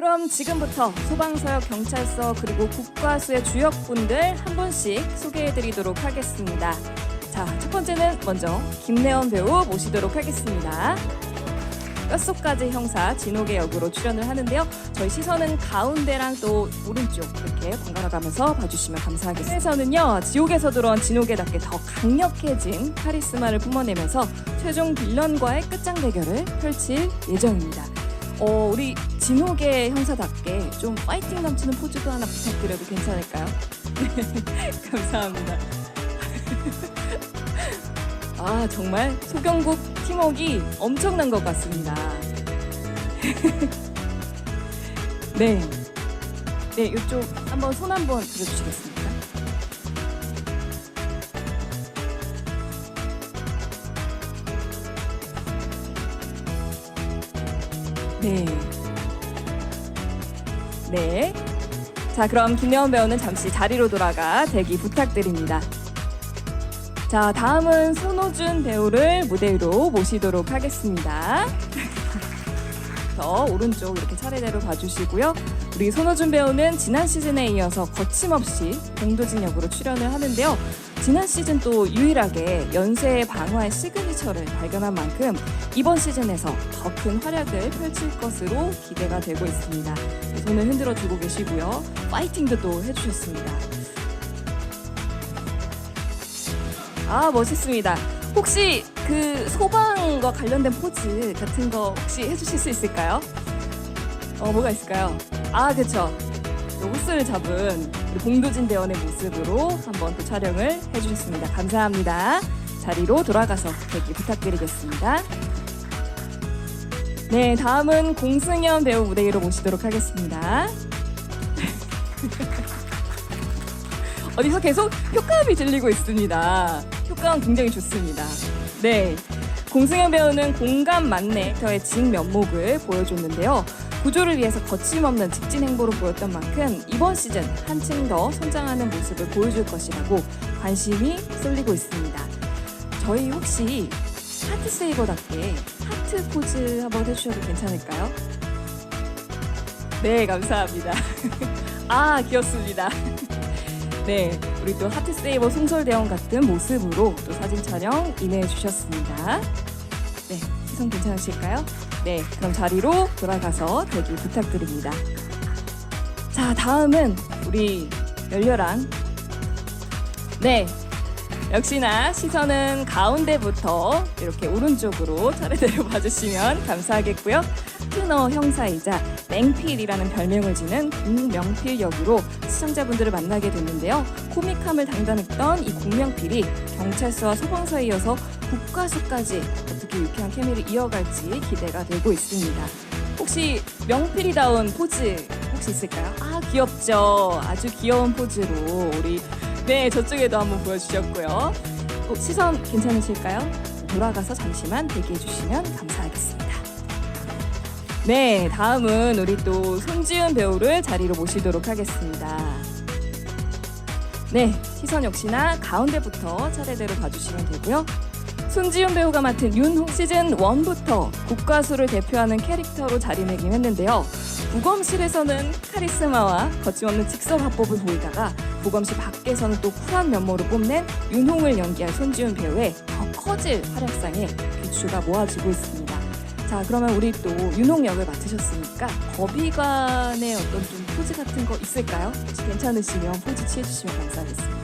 그럼 지금부터 소방서역 경찰서 그리고 국과수의 주역분들 한 분씩 소개해드리도록 하겠습니다. 자, 첫 번째는 먼저 김래원 배우 모시도록 하겠습니다. 뼛속까지 형사 진옥의 역으로 출연을 하는데요. 저희 시선은 가운데랑 또 오른쪽 이렇게 번갈아 가면서 봐주시면 감사하겠습니다. 에서는요 지옥에서 들어온 진옥에답게 더 강력해진 카리스마를 뿜어내면서 최종 빌런과의 끝장 대결을 펼칠 예정입니다. 어, 우리 진옥의 형사답게 좀 파이팅 넘치는 포즈도 하나 부탁드려도 괜찮을까요? 네, 감사합니다. 아 정말 소경국 팀워크가 엄청난 것 같습니다. 네, 네 이쪽 한번 손 한번 들어주시겠습니까? 네, 네. 자 그럼 김여원 배우는 잠시 자리로 돌아가 대기 부탁드립니다. 자, 다음은 손호준 배우를 무대 위로 모시도록 하겠습니다. 저 오른쪽 이렇게 차례대로 봐주시고요. 우리 손호준 배우는 지난 시즌에 이어서 거침없이 공도진 역으로 출연을 하는데요. 지난 시즌 또 유일하게 연쇄 방화의 시그니처를 발견한 만큼 이번 시즌에서 더 큰 활약을 펼칠 것으로 기대가 되고 있습니다. 손을 흔들어 주고 계시고요. 파이팅도 또 해주셨습니다. 아 멋있습니다. 혹시 그 소방과 관련된 포즈 같은 거 혹시 해주실 수 있을까요? 어 뭐가 있을까요? 아 그쵸. 옷을 잡은 우리 봉도진 대원의 모습으로 한번 또 촬영을 해주셨습니다. 감사합니다. 자리로 돌아가서 대기 부탁드리겠습니다. 네, 다음은 공승현 배우 무대 위로 모시도록 하겠습니다. 어디서 계속 효과음이 들리고 있습니다. 효과음 굉장히 좋습니다. 네. 공승현 배우는 공감 만네터의 진면목을 보여줬는데요. 구조를 위해서 거침없는 직진 행보를 보였던 만큼 이번 시즌 한층 더 성장하는 모습을 보여줄 것이라고 관심이 쏠리고 있습니다. 저희 혹시 하트 세이버답게 하트 포즈 한번 해주셔도 괜찮을까요? 네, 감사합니다. 아, 귀엽습니다. 네, 우리 또 하트 세이버 송설대원 같은 모습으로 또 사진 촬영 임해 주셨습니다. 네, 시선 괜찮으실까요? 네, 그럼 자리로 돌아가서 대기 부탁드립니다. 자, 다음은 우리 열렬한 네, 역시나 시선은 가운데부터 이렇게 오른쪽으로 차례대로 봐주시면 감사하겠고요. 트너 형사이자 맹필이라는 별명을 지는 국명필 역으로 시청자분들을 만나게 됐는데요. 코믹함을 담당했던 이 국명필이 경찰서와 소방서에 이어서 국가수까지 어떻게 유쾌한 케미를 이어갈지 기대가 되고 있습니다. 혹시 명필이다운 포즈 혹시 있을까요? 아 귀엽죠. 아주 귀여운 포즈로 우리 네 저쪽에도 한번 보여주셨고요. 어, 시선 괜찮으실까요? 돌아가서 잠시만 대기해 주시면 감사하겠습니다. 네, 다음은 우리 또 손지은 배우를 자리로 모시도록 하겠습니다. 네, 시선 역시나 가운데부터 차례대로 봐주시면 되고요. 손지은 배우가 맡은 윤호 시즌 1부터 국가수를 대표하는 캐릭터로 자리매김했는데요. 부검실에서는 카리스마와 거침없는 직설 화법을 보이다가 부검실 밖에서는 또 쿨한 면모를 뽐낸 윤홍을 연기할 손지은 배우의 더 커질 활약상에 비추가 모아지고 있습니다. 자, 그러면 우리 또 윤홍 역을 맡으셨으니까 거비관의 어떤 좀 포즈 같은 거 있을까요? 혹시 괜찮으시면 포즈 취해주시면 감사하겠습니다.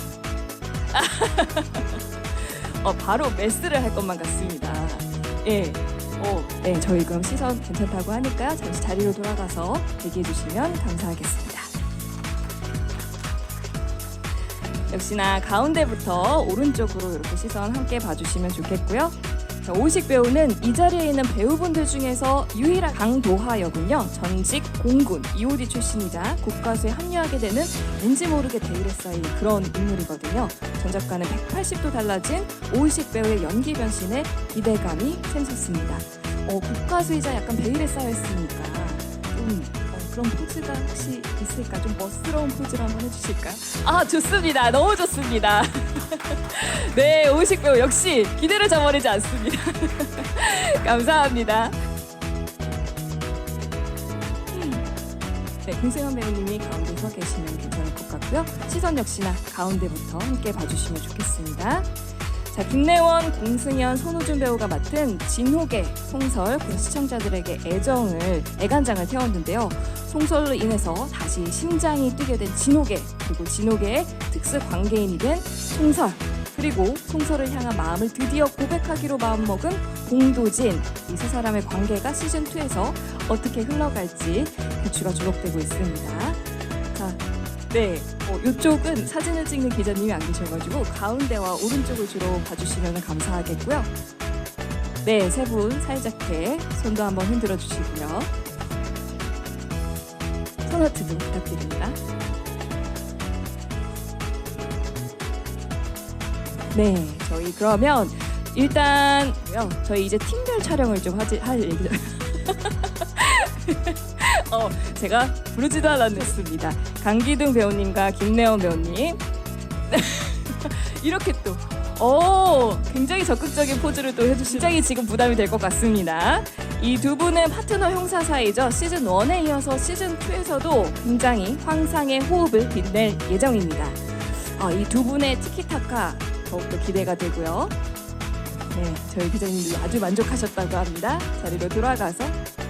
어, 바로 메스를 할 것만 같습니다. 예. 어, 네, 저희 그럼 시선 괜찮다고 하니까 잠시 자리로 돌아가서 대기해 주시면 감사하겠습니다. 역시나 가운데부터 오른쪽으로 이렇게 시선 함께 봐주시면 좋겠고요. 자, 오식 배우는 이 자리에 있는 배우분들 중에서 유일한 강도하 역은요 전직 공군 EOD 출신이자 국가수에 합류하게 되는 왠지 모르게 대일에 쌓인 그런 인물이거든요. 전작과는 180도 달라진 오이식 배우의 연기 변신에 기대감이 샘솟습니다. 어, 국가수이자 약간 베일에 쌓여 있으니까 좀 어, 그런 포즈가 혹시 있을까? 좀 멋스러운 포즈를 한번 해주실까요? 아 좋습니다. 너무 좋습니다. 네, 오이식 배우 역시 기대를 저버리지 않습니다. 감사합니다. 네, 공세현 배우님이 가운데 서 계시면 괜찮을 것 같고요. 시선 역시나 가운데부터 함께 봐주시면 좋겠습니다. 자, 김래원, 공승현, 손호준 배우가 맡은 진혹의 송설, 그 시청자들에게 애정을, 애간장을 태웠는데요. 송설로 인해서 다시 심장이 뛰게 된 진혹의, 그리고 진혹의 특수 관계인이 된 송설, 그리고 송설을 향한 마음을 드디어 고백하기로 마음먹은 공도진, 이 세 사람의 관계가 시즌 2에서 어떻게 흘러갈지 귀추가 주목되고 있습니다. 자, 네, 어, 이쪽은 사진을 찍는 기자님이 안 계셔가지고 가운데와 오른쪽을 주로 봐주시면 감사하겠고요. 네, 세 분 사이좋게 손도 한번 흔들어 주시고요. 손아트도 부탁드립니다. 네, 저희 그러면 일단요, 저희 이제 팀별 촬영을 좀 하지 할 얘기. 어, 제가 부르지도 않았습니다. 강기둥 배우님과 김래원 배우님 이렇게 또. 오, 굉장히 적극적인 포즈를 또 해주시. 굉장히 지금 부담이 될 것 같습니다. 이 두 분은 파트너 형사 사이죠. 시즌 1에 이어서 시즌 2에서도 굉장히 황상의 호흡을 빛낼 예정입니다. 아, 이 두 분의 티키타카 더욱더 기대가 되고요. 네, 저희 기자님도 아주 만족하셨다고 합니다. 자리로 돌아가서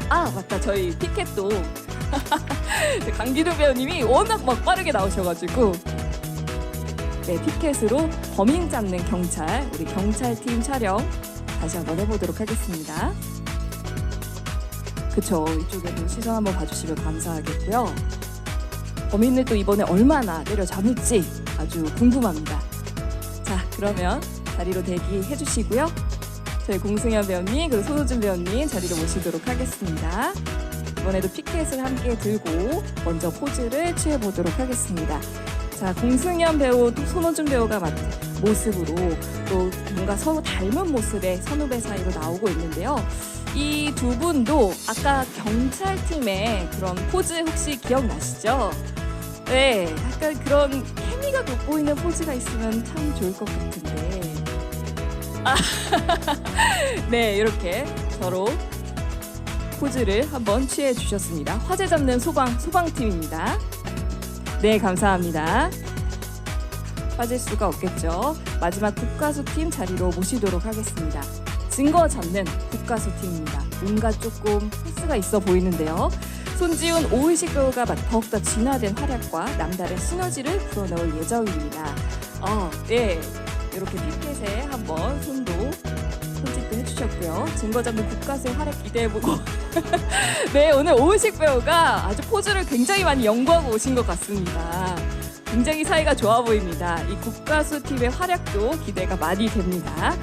아 맞다 저희 피켓도 강기도 배우님이 워낙 막 빠르게 나오셔가지고 네 피켓으로 범인 잡는 경찰 우리 경찰팀 촬영 다시 한번 해보도록 하겠습니다. 그쵸 이쪽에도 시선 한번 봐주시면 감사하겠고요. 범인을 또 이번에 얼마나 때려잡을지 아주 궁금합니다. 자 그러면 자리로 대기해 주시고요. 저희 공승현 배우님 그리고 손호준 배우님 자리로 모시도록 하겠습니다. 이번에도 피켓을 함께 들고 먼저 포즈를 취해 보도록 하겠습니다. 자 공승현 배우, 또 손호준 배우가 맡은 모습으로 또 뭔가 서로 닮은 모습의 선후배 사이로 나오고 있는데요. 이 두 분도 아까 경찰팀의 그런 포즈 혹시 기억나시죠? 네, 약간 그런 케미가 돋보이는 포즈가 있으면 참 좋을 것 같은데. 네, 이렇게 서로 포즈를 한번 취해 주셨습니다. 화제 잡는 소방 소방팀입니다. 네, 감사합니다. 빠질 수가 없겠죠. 마지막 국가수 팀 자리로 모시도록 하겠습니다. 증거 잡는 국가수 팀입니다. 뭔가 조금 패스가 있어 보이는데요. 손지훈, 오의식 배우가 더욱더 진화된 활약과 남다른 시너지를 불어넣을 예정입니다. 어, 네. 이렇게 피켓에 한번 손도 손짓도 해주셨고요. 증거 잡는 국가수의 활약 기대해보고. 네, 오늘 오의식 배우가 아주 포즈를 굉장히 많이 연구하고 오신 것 같습니다. 굉장히 사이가 좋아 보입니다. 이 국가수 팀의 활약도 기대가 많이 됩니다.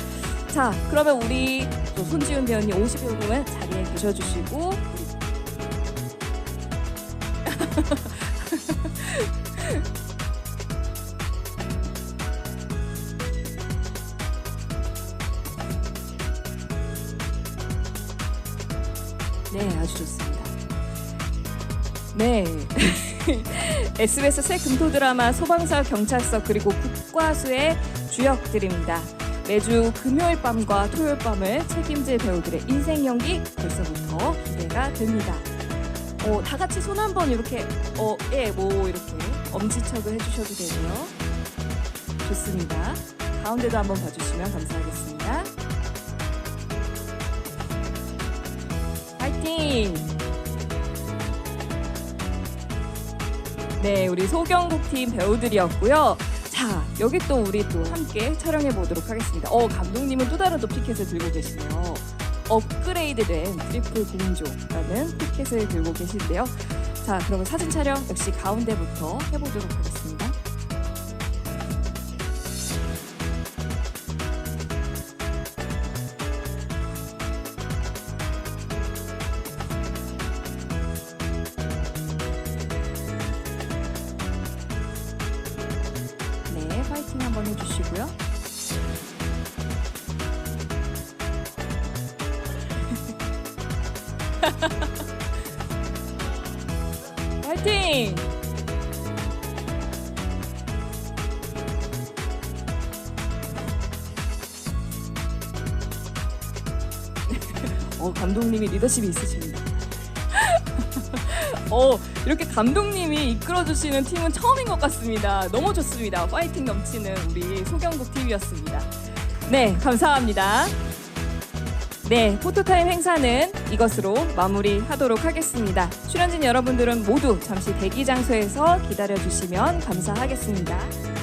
자, 그러면 우리 또 손지훈 배우님, 오의식 배우님은 자리에 계셔주시고 네, 아주 좋습니다. 네. SBS 새 금토 드라마 소방서 경찰서 그리고 국과수의 주역들입니다. 매주 금요일 밤과 토요일 밤을 책임질 배우들의 인생 연기 벌써부터 기대가 됩니다. 어, 다 같이 손 한번 이렇게 어, 예, 뭐 이렇게 엄지척을 해주셔도 되고요. 좋습니다. 가운데도 한번 봐주시면 감사하겠습니다. 파이팅! 네, 우리 소경국 팀 배우들이었고요. 자, 여기 또 우리 또 함께 촬영해 보도록 하겠습니다. 어, 감독님은 또 다른 또 피켓을 들고 계시네요. 업그레이드된 트리플 공조라는 피켓을 들고 계신데요. 자, 그러면 사진 촬영 역시 가운데부터 해보도록 하겠습니다. 주시고요. 파이팅! 어, 감독님이 리더십이 있으십니다. 어, 이렇게 감독님이 이끌어주시는 팀은 처음인 것 같습니다. 너무 좋습니다. 파이팅 넘치는 우리 소경국 팀이었습니다. 네, 감사합니다. 네, 포토타임 행사는 이것으로 마무리하도록 하겠습니다. 출연진 여러분들은 모두 잠시 대기 장소에서 기다려 주시면 감사하겠습니다.